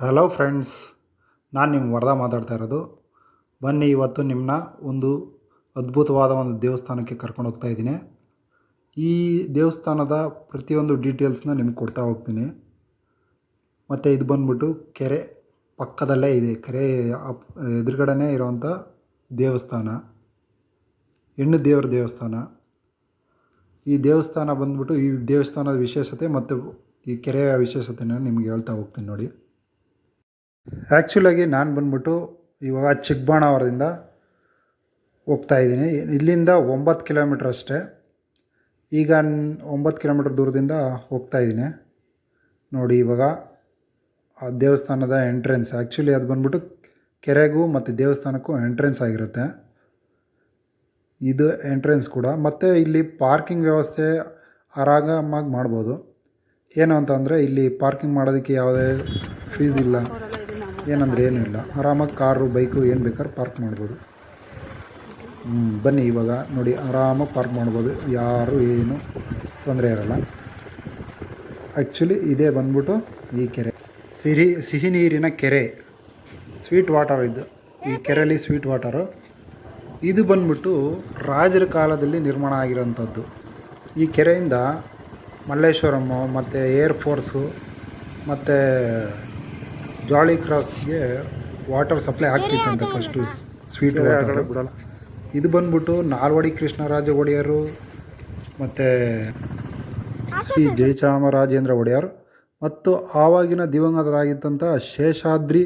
Hello friends ನಾನು ನಿಮ್ಮ ವರದಾ ಮಾತಾಡ್ತಾ ಇರೋದು. ಬನ್ನಿ ಇವತ್ತು ನಿಮ್ಮನ್ನ ಒಂದು ಅದ್ಭುತವಾದ ಒಂದು ದೇವಸ್ಥಾನಕ್ಕೆ ಕರ್ಕೊಂಡು ಹೋಗ್ತಾ ಇದ್ದೀನಿ. ಈ ದೇವಸ್ಥಾನದ ಪ್ರತಿಯೊಂದು ಡೀಟೇಲ್ಸ್ನ ನಿಮ್ಗೆ ಕೊಡ್ತಾ ಹೋಗ್ತೀನಿ. ಮತ್ತು ಇದು ಬಂದ್ಬಿಟ್ಟು ಕೆರೆ ಪಕ್ಕದಲ್ಲೇ ಇದೆ. ಕೆರೆ ಅಪ್, ಎದುರುಗಡೆನೇ ಇರೋವಂಥ ದೇವಸ್ಥಾನ. ಹೆಣ್ಣು ದೇವರ ದೇವಸ್ಥಾನ. ಈ ದೇವಸ್ಥಾನ ಬಂದ್ಬಿಟ್ಟು ಈ ದೇವಸ್ಥಾನದ ವಿಶೇಷತೆ ಮತ್ತು ಈ ಕೆರೆಯ ವಿಶೇಷತೆನ ನಿಮ್ಗೆ ಹೇಳ್ತಾ ಹೋಗ್ತೀನಿ ನೋಡಿ. ಆ್ಯಕ್ಚುಲಾಗಿ ನಾನು ಬಂದ್ಬಿಟ್ಟು ಇವಾಗ ಚಿಕ್ಕಬಾಣಾವರದಿಂದ ಹೋಗ್ತಾ ಇದ್ದೀನಿ. ಇಲ್ಲಿಂದ ಒಂಬತ್ತು ಕಿಲೋಮೀಟ್ರ್ ಅಷ್ಟೇ. ಈಗ ಒಂಬತ್ತು ಕಿಲೋಮೀಟ್ರ್ ದೂರದಿಂದ ಹೋಗ್ತಾ ಇದ್ದೀನಿ. ನೋಡಿ ಇವಾಗ ಆ ದೇವಸ್ಥಾನದ ಎಂಟ್ರೆನ್ಸ್ ಆ್ಯಕ್ಚುಲಿ ಅದು ಬಂದ್ಬಿಟ್ಟು ಕೆರೆಗೂ ಮತ್ತು ದೇವಸ್ಥಾನಕ್ಕೂ ಎಂಟ್ರೆನ್ಸ್ ಆಗಿರುತ್ತೆ. ಇದು ಎಂಟ್ರೆನ್ಸ್ ಕೂಡ. ಮತ್ತು ಇಲ್ಲಿ ಪಾರ್ಕಿಂಗ್ ವ್ಯವಸ್ಥೆ ಆರಾಮಾಗಿ ಮಾಡ್ಬೋದು. ಏನು ಅಂತಂದರೆ ಇಲ್ಲಿ ಪಾರ್ಕಿಂಗ್ ಮಾಡೋದಕ್ಕೆ ಯಾವುದೇ ಫೀಸ್ ಇಲ್ಲ. ಏನಂದರೆ ಏನೂ ಇಲ್ಲ. ಆರಾಮಾಗಿ ಕಾರು, ಬೈಕು ಏನು ಬೇಕಾದ್ರೂ ಪಾರ್ಕ್ ಮಾಡ್ಬೋದು. ಬನ್ನಿ ಇವಾಗ ನೋಡಿ, ಆರಾಮಾಗಿ ಪಾರ್ಕ್ ಮಾಡ್ಬೋದು. ಯಾರು ಏನು ತೊಂದರೆ ಇರಲ್ಲ. ಆ್ಯಕ್ಚುಲಿ ಇದೇ ಬಂದ್ಬಿಟ್ಟು ಈ ಕೆರೆ. ಸಿಹಿ ಸಿಹಿ ನೀರಿನ ಕೆರೆ. ಸ್ವೀಟ್ ವಾಟರ್ ಇದು. ಈ ಕೆರೆಯಲ್ಲಿ ಸ್ವೀಟ್ ವಾಟರು ಇದು ಬಂದ್ಬಿಟ್ಟು ರಾಜರ ಕಾಲದಲ್ಲಿ ನಿರ್ಮಾಣ ಆಗಿರೋಂಥದ್ದು. ಈ ಕೆರೆಯಿಂದ ಮಲ್ಲೇಶ್ವರಮ್ಮು, ಮತ್ತು ಏರ್ ಫೋರ್ಸು ಮತ್ತು ಜಾಲಿ ಕ್ರಾಸ್ಗೆ ವಾಟರ್ ಸಪ್ಲೈ ಆಗ್ತಿತ್ತಂತೆ ಫಸ್ಟು ಸ್ವೀಟ್ ವಾಟರ್ ಇದು ಬಂದ್ಬಿಟ್ಟು ನಾಲ್ವಡಿ ಕೃಷ್ಣರಾಜ ಒಡೆಯರು ಮತ್ತು ಶ್ರೀ ಜಯಚಾಮರಾಜೇಂದ್ರ ಒಡೆಯರ್ ಮತ್ತು ಆವಾಗಿನ ದಿವಂಗತರಾಗಿದ್ದಂಥ ಶೇಷಾದ್ರಿ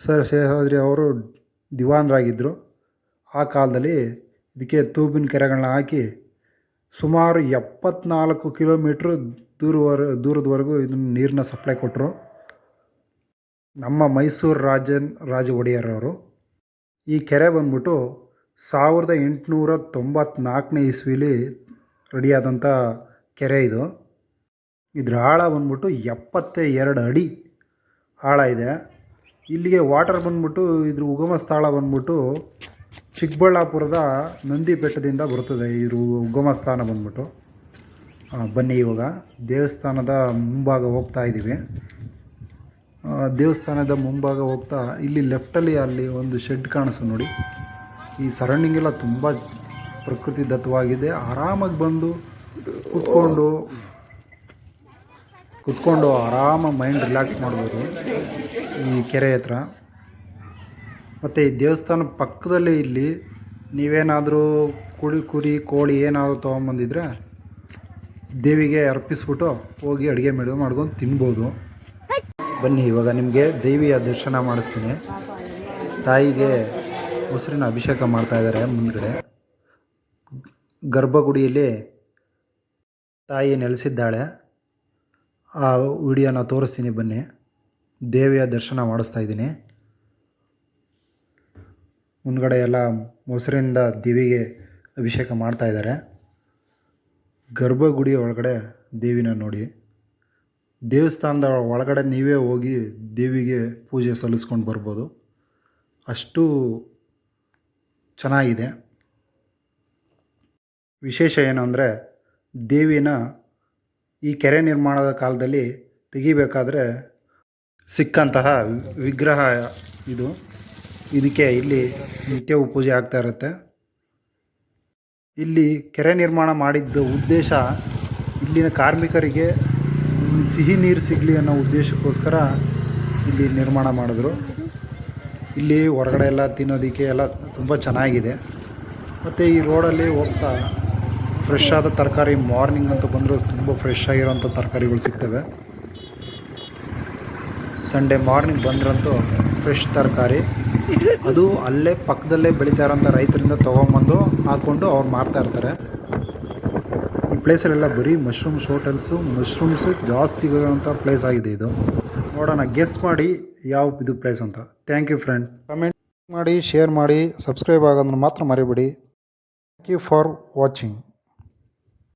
ಸರ್ ಶೇಷಾದ್ರಿ ಅವರು ದಿವಾನರಾಗಿದ್ದರು ಆ ಕಾಲದಲ್ಲಿ ಇದಕ್ಕೆ ತೂಬಿನ ಕೆರೆಗಳನ್ನ ಹಾಕಿ ಸುಮಾರು ಎಪ್ಪತ್ನಾಲ್ಕು ಕಿಲೋಮೀಟ್ರ್ ದೂರವರೆ ದೂರದವರೆಗೂ ಇದನ್ನು ನೀರನ್ನ ಸಪ್ಲೈ ಕೊಟ್ಟರು ನಮ್ಮ ಮೈಸೂರು ರಾಜನ್ ರಾಜ ಒಡೆಯರವರು ಈ ಕೆರೆ ಬಂದ್ಬಿಟ್ಟು ಸಾವಿರದ ಎಂಟುನೂರ ತೊಂಬತ್ನಾಲ್ಕನೇ ಇಸ್ವಿಲಿ ರೆಡಿಯಾದಂಥ ಕೆರೆ ಇದು. ಇದ್ರ ಆಳ ಬಂದ್ಬಿಟ್ಟು ಎಪ್ಪತ್ತ ಎರಡು ಅಡಿ ಆಳ ಇದೆ. ಇಲ್ಲಿಗೆ ವಾಟರ್ ಬಂದ್ಬಿಟ್ಟು, ಇದ್ರ ಉಗಮ ಸ್ಥಳ ಬಂದ್ಬಿಟ್ಟು ಚಿಕ್ಕಬಳ್ಳಾಪುರದ ನಂದಿ ಬೆಟ್ಟದಿಂದ ಬರುತ್ತದೆ ಇದ್ರ ಉಗಮ ಸ್ಥಾನ ಬಂದ್ಬಿಟ್ಟು ಬನ್ನಿ ಇವಾಗ. ದೇವಸ್ಥಾನದ ಮುಂಭಾಗ ಹೋಗ್ತಾ ಇದ್ದೀವಿ. ದೇವಸ್ಥಾನದ ಮುಂಭಾಗ ಹೋಗ್ತಾ ಇಲ್ಲಿ ಲೆಫ್ಟಲ್ಲಿ ಅಲ್ಲಿ ಒಂದು ಶೆಡ್ ಕಾಣಿಸು ನೋಡಿ. ಈ ಸರೌಂಡಿಂಗ್ ಎಲ್ಲ ತುಂಬ ಪ್ರಕೃತಿ ದತ್ತವಾಗಿದೆ. ಆರಾಮಾಗಿ ಬಂದು ಕುತ್ಕೊಂಡು ಕುತ್ಕೊಂಡು ಆರಾಮಾಗಿ ಮೈಂಡ್ ರಿಲ್ಯಾಕ್ಸ್ ಮಾಡ್ಬೋದು ಈ ಕೆರೆ ಹತ್ರ. ಮತ್ತು ಈ ದೇವಸ್ಥಾನ ಪಕ್ಕದಲ್ಲೇ ಇಲ್ಲಿ ನೀವೇನಾದರೂ ಕುಳಿ ಕುರಿ, ಕೋಳಿ ಏನಾದರೂ ತೊಗೊಂಬಂದಿದ್ರೆ ದೇವಿಗೆ ಅರ್ಪಿಸ್ಬಿಟ್ಟು ಹೋಗಿ ಅಡುಗೆ ಮಾಡಿ ಮಾಡ್ಕೊಂಡು ತಿನ್ಬೋದು. ಬನ್ನಿ, ಇವಾಗ ನಿಮಗೆ ದೇವಿಯ ದರ್ಶನ ಮಾಡಿಸ್ತೀನಿ. ತಾಯಿಗೆ ಮೊಸರಿನ ಅಭಿಷೇಕ ಮಾಡ್ತಾ ಇದ್ದಾರೆ ಮುಂದ್ಗಡೆ. ಗರ್ಭಗುಡಿಯಲ್ಲಿ ತಾಯಿ ನೆಲೆಸಿದ್ದಾಳೆ. ಆ ವಿಡಿಯೋನ ತೋರಿಸ್ತೀನಿ ಬನ್ನಿ. ದೇವಿಯ ದರ್ಶನ ಮಾಡಿಸ್ತಾ ಇದ್ದೀನಿ. ಮುಂದ್ಗಡೆ ಎಲ್ಲ ಮೊಸರಿಂದ ದೇವಿಗೆ ಅಭಿಷೇಕ ಮಾಡ್ತಾ ಇದ್ದಾರೆ. ಗರ್ಭಗುಡಿ ಒಳಗಡೆ ದೇವಿನ ನೋಡಿ. ದೇವಸ್ಥಾನದ ಒಳಗಡೆ ನೀವೇ ಹೋಗಿ ದೇವಿಗೆ ಪೂಜೆ ಸಲ್ಲಿಸ್ಕೊಂಡು ಬರ್ಬೋದು. ಅಷ್ಟು ಚೆನ್ನಾಗಿದೆ. ವಿಶೇಷ ಏನು ಅಂದರೆ ದೇವಿನ ಈ ಕೆರೆ ನಿರ್ಮಾಣದ ಕಾಲದಲ್ಲಿ ತೆಗಿಬೇಕಾದ್ರೆ ಸಿಕ್ಕಂತಹ ವಿಗ್ರಹ ಇದು. ಇದಕ್ಕೆ ಇಲ್ಲಿ ನಿತ್ಯವೂ ಪೂಜೆ ಆಗ್ತಾ ಇರುತ್ತೆ. ಇಲ್ಲಿ ಕೆರೆ ನಿರ್ಮಾಣ ಮಾಡಿದ್ದ ಉದ್ದೇಶ ಇಲ್ಲಿನ ಕಾರ್ಮಿಕರಿಗೆ ಸಿಹಿ ನೀರು ಸಿಗಲಿ ಅನ್ನೋ ಉದ್ದೇಶಕ್ಕೋಸ್ಕರ ಇಲ್ಲಿ ನಿರ್ಮಾಣ ಮಾಡಿದ್ರು. ಇಲ್ಲಿ ಹೊರಗಡೆ ಎಲ್ಲ ತಿನ್ನೋದಕ್ಕೆ ಎಲ್ಲ ತುಂಬ ಚೆನ್ನಾಗಿದೆ. ಮತ್ತು ಈ ರೋಡಲ್ಲಿ ಹೋಗ್ತಾ ಫ್ರೆಶ್ ಆದ ತರಕಾರಿ ಮಾರ್ನಿಂಗ್ ಅಂತ ಬಂದರೂ ತುಂಬ ಫ್ರೆಶ್ ಆಗಿರೋಂಥ ತರಕಾರಿಗಳು ಸಿಗ್ತವೆ. ಸಂಡೇ ಮಾರ್ನಿಂಗ್ ಬಂದ್ರಂತೂ ಫ್ರೆಶ್ ತರಕಾರಿ. ಅದು ಅಲ್ಲೇ ಪಕ್ಕದಲ್ಲೇ ಬೆಳೀತಾ ಇರೋಂಥ ರೈತರಿಂದ ತೊಗೊಂಬಂದು ಹಾಕ್ಕೊಂಡು ಅವ್ರು ಮಾರ್ತಾ ಇರ್ತಾರೆ. ಪ್ಲೇಸಲ್ಲೆಲ್ಲ ಬರೀ ಮಶ್ರೂಮ್ಸ್ ಹೋಟೆಲ್ಸು ಮಶ್ರೂಮ್ಸು ಜಾಸ್ತಿ ಇರೋಂಥ ಪ್ಲೇಸ್ ಆಗಿದೆ ಇದು. ನೋಡೋಣ ಗೆಸ್ ಮಾಡಿ ಯಾವ ಇದು ಪ್ಲೇಸ್ ಅಂತ. ಥ್ಯಾಂಕ್ ಯು ಫ್ರೆಂಡ್ ಕಮೆಂಟ್ ಮಾಡಿ ಶೇರ್ ಮಾಡಿ ಸಬ್ಸ್ಕ್ರೈಬ್ ಆಗೋದನ್ನು ಮಾತ್ರ ಮರಿಬೇಡಿ. Thank you for watching